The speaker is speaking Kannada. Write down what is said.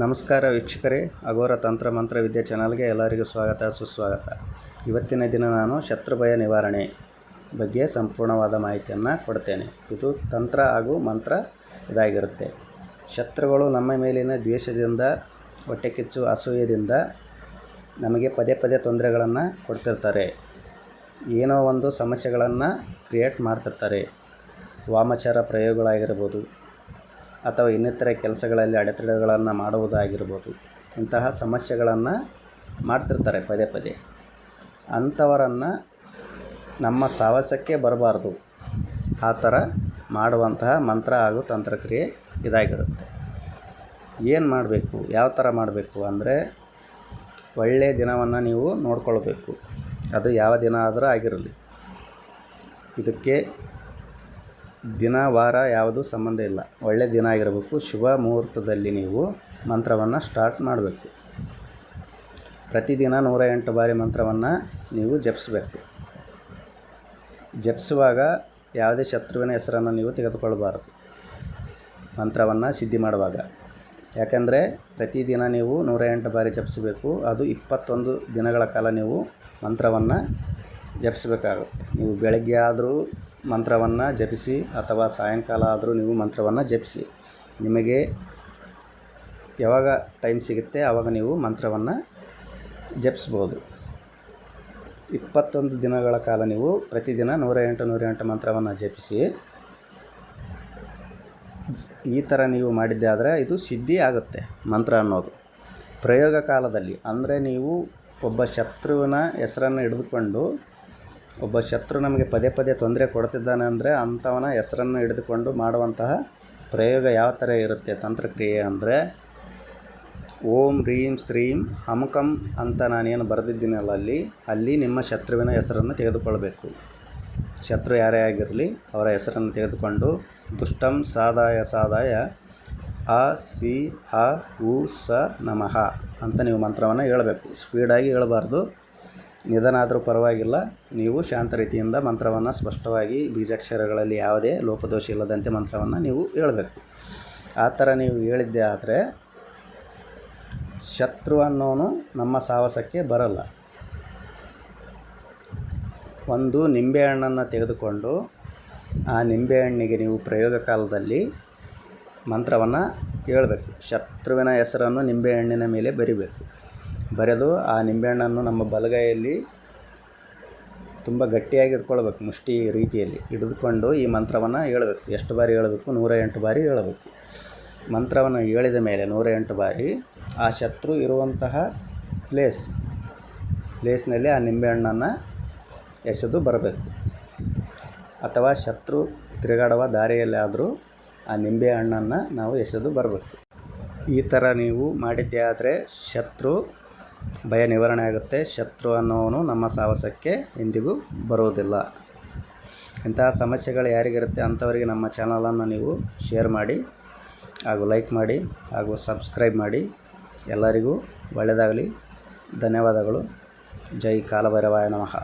ನಮಸ್ಕಾರ ವೀಕ್ಷಕರೇ, ಅಘೋರ ತಂತ್ರ ಮಂತ್ರ ವಿದ್ಯೆ ಚಾನಲ್ಗೆ ಎಲ್ಲರಿಗೂ ಸ್ವಾಗತ, ಸುಸ್ವಾಗತ. ಇವತ್ತಿನ ದಿನ ನಾನು ಶತ್ರುಭಯ ನಿವಾರಣೆ ಬಗ್ಗೆ ಸಂಪೂರ್ಣವಾದ ಮಾಹಿತಿಯನ್ನು ಕೊಡ್ತೇನೆ. ಇದು ತಂತ್ರ ಹಾಗೂ ಮಂತ್ರ ಇದಾಗಿರುತ್ತೆ. ಶತ್ರುಗಳು ನಮ್ಮ ಮೇಲಿನ ದ್ವೇಷದಿಂದ ಹೊಟ್ಟೆ ಕಿಚ್ಚು ಅಸೂಯದಿಂದ ನಮಗೆ ಪದೇ ಪದೇ ತೊಂದರೆಗಳನ್ನು ಕೊಡ್ತಿರ್ತಾರೆ. ಏನೋ ಒಂದು ಸಮಸ್ಯೆಗಳನ್ನು ಕ್ರಿಯೇಟ್ ಮಾಡ್ತಿರ್ತಾರೆ. ವಾಮಚಾರ ಪ್ರಯೋಗಗಳಾಗಿರ್ಬೋದು ಅಥವಾ ಇನ್ನಿತರ ಕೆಲಸಗಳಲ್ಲಿ ಅಡೆತಡೆಗಳನ್ನು ಮಾಡುವುದಾಗಿರ್ಬೋದು. ಇಂತಹ ಸಮಸ್ಯೆಗಳನ್ನು ಮಾಡ್ತಿರ್ತಾರೆ ಪದೇ ಪದೇ. ಅಂಥವರನ್ನು ನಮ್ಮ ಸಾಹಸಕ್ಕೆ ಬರಬಾರ್ದು. ಆ ಥರ ಮಾಡುವಂತಹ ಮಂತ್ರ ಹಾಗೂ ತಂತ್ರಕ್ರಿಯೆ ಇದಾಗಿರುತ್ತೆ. ಏನು ಮಾಡಬೇಕು? ಯಾವ ಥರ ಮಾಡಬೇಕು ಅಂದರೆ ಒಳ್ಳೆಯ ದಿನವನ್ನು ನೀವು ನೋಡ್ಕೊಳ್ಬೇಕು. ಅದು ಯಾವ ದಿನ ಆದರೂ ಆಗಿರಲಿ. ಇದಕ್ಕೆ ದಿನ, ವಾರ ಯಾವುದು ಸಂಬಂಧ ಇಲ್ಲ. ಒಳ್ಳೆಯ ದಿನ ಆಗಿರಬೇಕು. ಶುಭ ಮುಹೂರ್ತದಲ್ಲಿ ನೀವು ಮಂತ್ರವನ್ನು ಸ್ಟಾರ್ಟ್ ಮಾಡಬೇಕು. ಪ್ರತಿದಿನ ನೂರ ಎಂಟು ಬಾರಿ ಮಂತ್ರವನ್ನು ನೀವು ಜಪಿಸಬೇಕು. ಜಪಿಸುವಾಗ ಯಾವುದೇ ಶತ್ರುವಿನ ಹೆಸರನ್ನು ನೀವು ತೆಗೆದುಕೊಳ್ಳಬಾರದು ಮಂತ್ರವನ್ನು ಸಿದ್ಧಿ ಮಾಡುವಾಗ. ಯಾಕೆಂದರೆ ಪ್ರತಿದಿನ ನೀವು ನೂರ ಎಂಟು ಬಾರಿ ಜಪಿಸಬೇಕು. ಅದು ಇಪ್ಪತ್ತೊಂದು ದಿನಗಳ ಕಾಲ ನೀವು ಮಂತ್ರವನ್ನು ಜಪಿಸಬೇಕಾಗುತ್ತೆ. ನೀವು ಬೆಳಗ್ಗೆ ಆದರೂ ಮಂತ್ರವನ್ನು ಜಪಿಸಿ ಅಥವಾ ಸಾಯಂಕಾಲ ಆದರೂ ನೀವು ಮಂತ್ರವನ್ನು ಜಪಿಸಿ. ನಿಮಗೆ ಯಾವಾಗ ಟೈಮ್ ಸಿಗುತ್ತೆ ಆವಾಗ ನೀವು ಮಂತ್ರವನ್ನು ಜಪಿಸ್ಬೋದು. ಇಪ್ಪತ್ತೊಂದು ದಿನಗಳ ಕಾಲ ನೀವು ಪ್ರತಿದಿನ ನೂರ ಎಂಟು ನೂರ ಎಂಟು ಮಂತ್ರವನ್ನು ಜಪಿಸಿ. ಈ ಥರ ನೀವು ಮಾಡಿದ್ದೆ ಆದರೆ ಇದು ಸಿದ್ಧಿ ಆಗುತ್ತೆ ಮಂತ್ರ ಅನ್ನೋದು. ಪ್ರಯೋಗ ಕಾಲದಲ್ಲಿ, ಅಂದರೆ ನೀವು ಒಬ್ಬ ಶತ್ರುವಿನ ಹೆಸರನ್ನು ಹಿಡಿದುಕೊಂಡು ಒಬ್ಬ ಶತ್ರು ನಮಗೆ ಪದೇ ಪದೇ ತೊಂದರೆ ಕೊಡ್ತಿದ್ದಾನೆ ಅಂದರೆ ಅಂಥವನ ಹೆಸರನ್ನು ಹಿಡಿದುಕೊಂಡು ಮಾಡುವಂತಹ ಪ್ರಯೋಗ ಯಾವ ಥರ ಇರುತ್ತೆ ತಂತ್ರಕ್ರಿಯೆ ಅಂದರೆ, ಓಂ ರೀಂ ಶ್ರೀಂ ಹಮಕಂ ಅಂತ ನಾನೇನು ಬರೆದಿದ್ದೀನಲ್ಲ ಅಲ್ಲಿ ಅಲ್ಲಿ ನಿಮ್ಮ ಶತ್ರುವಿನ ಹೆಸರನ್ನು ತೆಗೆದುಕೊಳ್ಬೇಕು. ಶತ್ರು ಯಾರೇ ಆಗಿರಲಿ ಅವರ ಹೆಸರನ್ನು ತೆಗೆದುಕೊಂಡು ದುಷ್ಟಂ ಸಾದಾಯ ಸಾದಾಯ ಆ ಸಿ ಹ ಉ ಸ ನಮಃ ಅಂತ ನೀವು ಮಂತ್ರವನ್ನು ಹೇಳಬೇಕು. ಸ್ಪೀಡಾಗಿ ಹೇಳಬಾರ್ದು. ನಿಧನ ಆದರೂ ಪರವಾಗಿಲ್ಲ. ನೀವು ಶಾಂತ ರೀತಿಯಿಂದ ಮಂತ್ರವನ್ನು ಸ್ಪಷ್ಟವಾಗಿ ಬೀಜಾಕ್ಷರಗಳಲ್ಲಿ ಯಾವುದೇ ಲೋಪದೋಷ ಇಲ್ಲದಂತೆ ಮಂತ್ರವನ್ನು ನೀವು ಹೇಳಬೇಕು. ಆ ಥರ ನೀವು ಹೇಳಿದ್ದೆ ಆದರೆ ಶತ್ರು ಅನ್ನೋನು ನಮ್ಮ ಸಾಹಸಕ್ಕೆ ಬರಲ್ಲ. ಒಂದು ನಿಂಬೆಹಣ್ಣನ್ನು ತೆಗೆದುಕೊಂಡು ಆ ನಿಂಬೆಹಣ್ಣಿಗೆ ನೀವು ಪ್ರಯೋಗ ಕಾಲದಲ್ಲಿ ಮಂತ್ರವನ್ನು ಹೇಳಬೇಕು. ಶತ್ರುವಿನ ಹೆಸರನ್ನು ನಿಂಬೆಹಣ್ಣಿನ ಮೇಲೆ ಬರಿಬೇಕು. ಬರೆದು ಆ ನಿಂಬೆಹಣ್ಣನ್ನು ನಮ್ಮ ಬಲಗೈಯಲ್ಲಿ ತುಂಬ ಗಟ್ಟಿಯಾಗಿ ಇಟ್ಕೊಳ್ಬೇಕು ಮುಷ್ಟಿ ರೀತಿಯಲ್ಲಿ. ಹಿಡಿದುಕೊಂಡು ಈ ಮಂತ್ರವನ್ನು ಹೇಳಬೇಕು. ಎಷ್ಟು ಬಾರಿ ಹೇಳಬೇಕು? ನೂರ ಎಂಟು ಬಾರಿ ಹೇಳಬೇಕು. ಮಂತ್ರವನ್ನು ಹೇಳಿದ ಮೇಲೆ ನೂರ ಎಂಟು ಬಾರಿ ಆ ಶತ್ರು ಇರುವಂತಹ ಪ್ಲೇಸ್, ಪ್ಲೇಸ್ನಲ್ಲಿ ಆ ನಿಂಬೆಹಣ್ಣನ್ನು ಎಸೆದು ಬರಬೇಕು. ಅಥವಾ ಶತ್ರು ತಿರುಗಾಡುವ ದಾರಿಯಲ್ಲಾದರೂ ಆ ನಿಂಬೆ ಹಣ್ಣನ್ನು ನಾವು ಎಸೆದು ಬರಬೇಕು. ಈ ಥರ ನೀವು ಮಾಡಿದ್ದೇ ಆದರೆ ಶತ್ರು ಭಯ ನಿವಾರಣೆ ಆಗುತ್ತೆ. ಶತ್ರು ಅನ್ನೋವನು ನಮ್ಮ ಸಾಹಸಕ್ಕೆ ಎಂದಿಗೂ ಬರೋದಿಲ್ಲ. ಇಂತಹ ಸಮಸ್ಯೆಗಳು ಯಾರಿಗಿರುತ್ತೆ ಅಂಥವರಿಗೆ ನಮ್ಮ ಚಾನಲನ್ನು ನೀವು ಶೇರ್ ಮಾಡಿ, ಹಾಗೂ ಲೈಕ್ ಮಾಡಿ, ಹಾಗೂ ಸಬ್ಸ್ಕ್ರೈಬ್ ಮಾಡಿ. ಎಲ್ಲರಿಗೂ ಒಳ್ಳೆಯದಾಗಲಿ. ಧನ್ಯವಾದಗಳು. ಜೈ ಕಾಲಭೈರವಾಯ ನಮಃ.